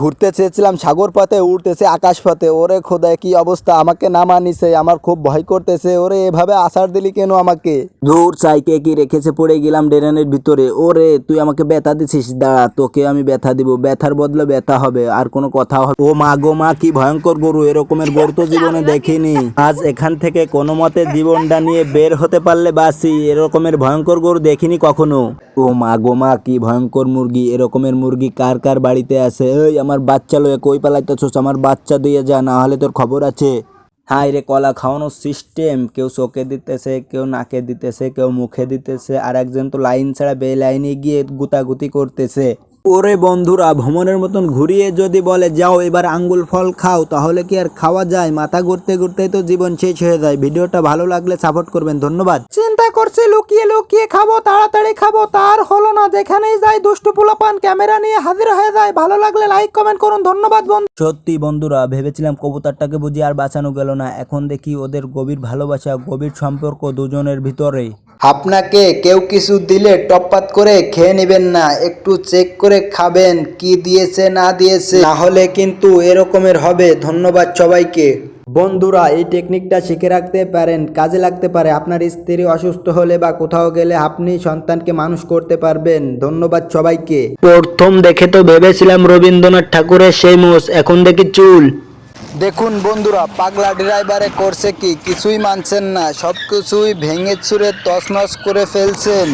ঘুরতে চেয়েছিলাম, সাগর পথে উঠতেছে আকাশ পথে। ওরে খোদায় কি অবস্থা? আমাকে না মানিছে, আমার খুব ভয় করতেছে। ওরে, এভাবে আসার দিলি কেন আমাকে? দূর চাইকে কি রেখেছে, পড়ে গেলাম ড্রেনের ভিতরে। ওরে, তুই আমাকে ব্যথা দিছিস, দাঁড়া, তোকে আমি ব্যথা দিব। ব্যথার বদলে ব্যথা হবে, আর কোনো কথা হবে ও মা গো মা, কি ভয়ঙ্কর গরু, এরকমের গরু তো জীবনে দেখিনি। আজ এখান থেকে কোনো মতে জীবনটা নিয়ে বের হতে পারলে বাসি এরকমের ভয়ঙ্কর গরু দেখিনি কখনো। ও মা গো মা, কি ভয়ঙ্কর মুরগি, এরকমের মুরগি কার কার বাড়িতে আছে? এই আমার বাচ্চা লয়ে কই পালাইতেছস? আমার বাচ্চা দিয়ে যা না হলে তোর খবর আছে। হাই রে, কলা খাওয়ানোর সিস্টেম কেউ চোখে দিতেছে, কেউ নাকে দিতেছে, কেউ মুখে দিতেছে। আর একজন তো লাইন ছাড়া বে লাইনে গিয়ে গুতাগুতি করতেছে। ওরে বন্ধুরা, ভ্রমণের মতন ঘুরিয়ে যদি বলে, যাও এবার আঙ্গুল ফল খাও, তাহলে কি আর খাওয়া যায়? মাথা ঘুরতে ঘুরতেই তো জীবন শেষ হয়ে যায়। ভিডিওটা ভালো লাগলে সাপোর্ট করবেন। ধন্যবাদ। চিন্তা করছে, লুকিয়ে লুকিয়ে খাব, তাড়াতাড়ি খাব। তার হলো না, যেখানেই যাই দুষ্টু পোলাপান, ক্যামেরা নিয়ে হাজির হয়ে যায় ভালো লাগলে লাইক কমেন্ট করুন। ধন্যবাদ, বন্ধু। সত্যি বন্ধুরা, ভেবেছিলাম কবুতরটাকে বুঝি আর বাঁচানো গেল না। এখন দেখি ওদের গভীর ভালোবাসা, গভীর সম্পর্ক দুজনের ভিতরে। আপনাকে কেউ কিছু দিলে টপপাত করে খেয়ে নেবেন না, একটু চেক করে খাবেন কি দিয়েছে, না দিয়েছে। না হলে কিন্তু এরকমের হবে। ধন্যবাদ সবাইকে। বন্ধুরা, এই টেকনিকটা শিখে রাখতে পারেন, কাজে লাগতে পারে। আপনার স্ত্রী অসুস্থ হলে বা কোথাও গেলে আপনি সন্তানকে মানুষ করতে পারবেন। ধন্যবাদ সবাইকে। প্রথম দেখে তো ভেবেছিলাম রবীন্দ্রনাথ ঠাকুরের সেই মোষ, এখন দেখি চুল। দেখুন বন্ধুরা, পাগলা ড্রাইভারে করছে কি? কিছুই মানছেন না সব কিছুই ভেঙে চুরে তছনছ করে ফেলছেন।